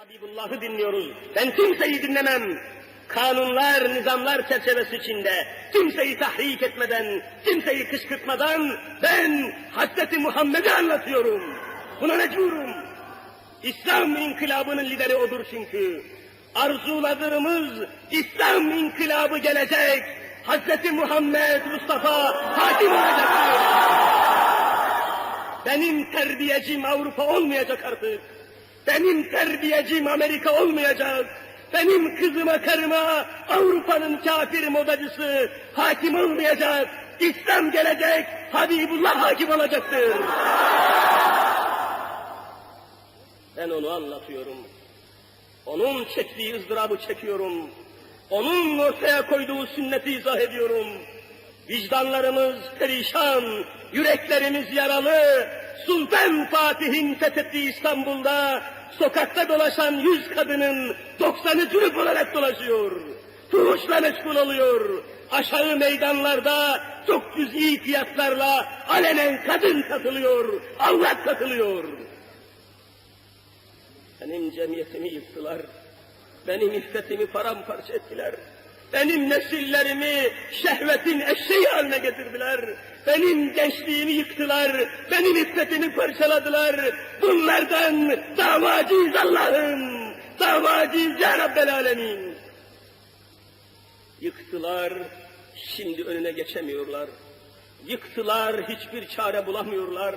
Habibullah'ı dinliyoruz. Ben kimseyi dinlemem. Kanunlar, nizamlar çerçevesi içinde kimseyi tahrik etmeden, kimseyi kışkırtmadan ben Hazreti Muhammed'i anlatıyorum. Buna mecburum. İslam inkılabının lideri odur çünkü. Arzuladığımız İslam inkılabı gelecek. Hazreti Muhammed Mustafa hakim olacaktır. Benim terbiyecim Avrupa olmayacak artık. Benim terbiyecim Amerika olmayacak. Benim kızıma karıma Avrupa'nın kafir modacısı hakim olmayacak. İslam gelecek, Habibullah hakim olacaktır. Ben onu anlatıyorum. Onun çektiği ızdırabı çekiyorum. Onun ortaya koyduğu sünneti izah ediyorum. Vicdanlarımız perişan, yüreklerimiz yaralı. Sultan Fatih'in fethettiği İstanbul'da sokakta dolaşan yüz kadının doksanı cürüp olarak dolaşıyor. Fuhuşla meşgul oluyor. Aşağı meydanlarda çok cüz'i fiyatlarla alenen kadın katılıyor, avrat katılıyor. Benim cemiyetimi yıktılar. Benim iffetimi paramparça ettiler. Benim nesillerimi şehvetin eşeği haline getirdiler. Benim gençliğimi yıktılar. Benim iffetimi parçaladılar. Bunlardan davacıyız Allah'ım. Davacıyız ya Rabbel Alemin. Yıktılar. Şimdi önüne geçemiyorlar. Yıktılar, hiçbir çare bulamıyorlar.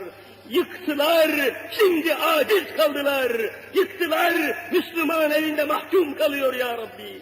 Yıktılar, şimdi aciz kaldılar. Yıktılar, Müslüman elinde mahkum kalıyor ya Rabbi.